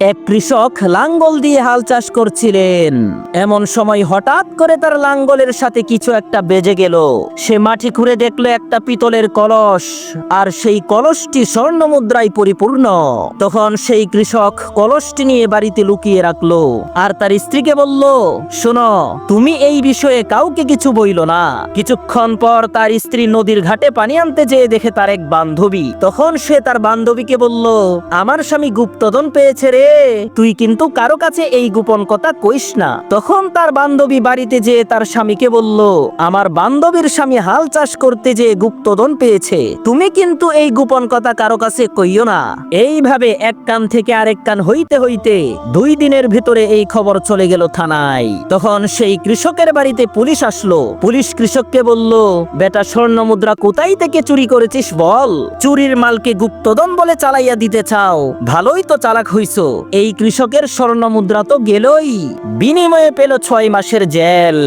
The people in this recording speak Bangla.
এক কৃষক লাঙ্গল দিয়ে হাল চাষ করছিলেন। এমন সময় হঠাৎ করে তার লাঙ্গলের সাথে কিছু একটা বেজে গেল। সে মাটি খুঁড়ে দেখল একটা পিতলের কলস, আর সেই কলসটি স্বর্ণ মুদ্রায় পরিপূর্ণ। তখন সেই কৃষক কলসটি নিয়ে বাড়িতে লুকিয়ে রাখল, আর তার স্ত্রীকে বলল, শোনো, তুমি এই বিষয়ে কাউকে কিছু বইল না। কিছুক্ষণ পর তার স্ত্রী নদীর ঘাটে পানি আনতে যেয়ে দেখে তার এক বান্ধবী। তখন সে তার বান্ধবীকে বলল, আমার স্বামী গুপ্তধন পেয়েছে রে তুই কিন্তু কারও কাছে এই গোপন কথা কইস না। তখন তার বান্ধবী বাড়িতে যেয়ে তার স্বামীকে বলল, আমার বান্ধবীর স্বামী হাল চাষ করতে যেয়ে গুপ্তধন পেয়েছে। তুমি কিন্তু এই গোপন কথা কারও কাছে কইও না। এইভাবে এক কান থেকে আরেক কান হইতে হইতে দুই দিনের ভিতরে এই খবর চলে গেল থানায়। তখন সেই কৃষকের বাড়িতে পুলিশ আসলো। পুলিশ কৃষককে বলল, বেটা স্বর্ণ মুদ্রা কোথায় থেকে চুরি করেছিস বল? চুরির মালকে গুপ্তধন বলে চালাইয়া দিতে চাও। ভালোই তো চালাক হইছো। এই কৃষকের স্বর্ণ মুদ্রা তো গেলই। বিনিময়ে পেল ছয় মাসের জেল।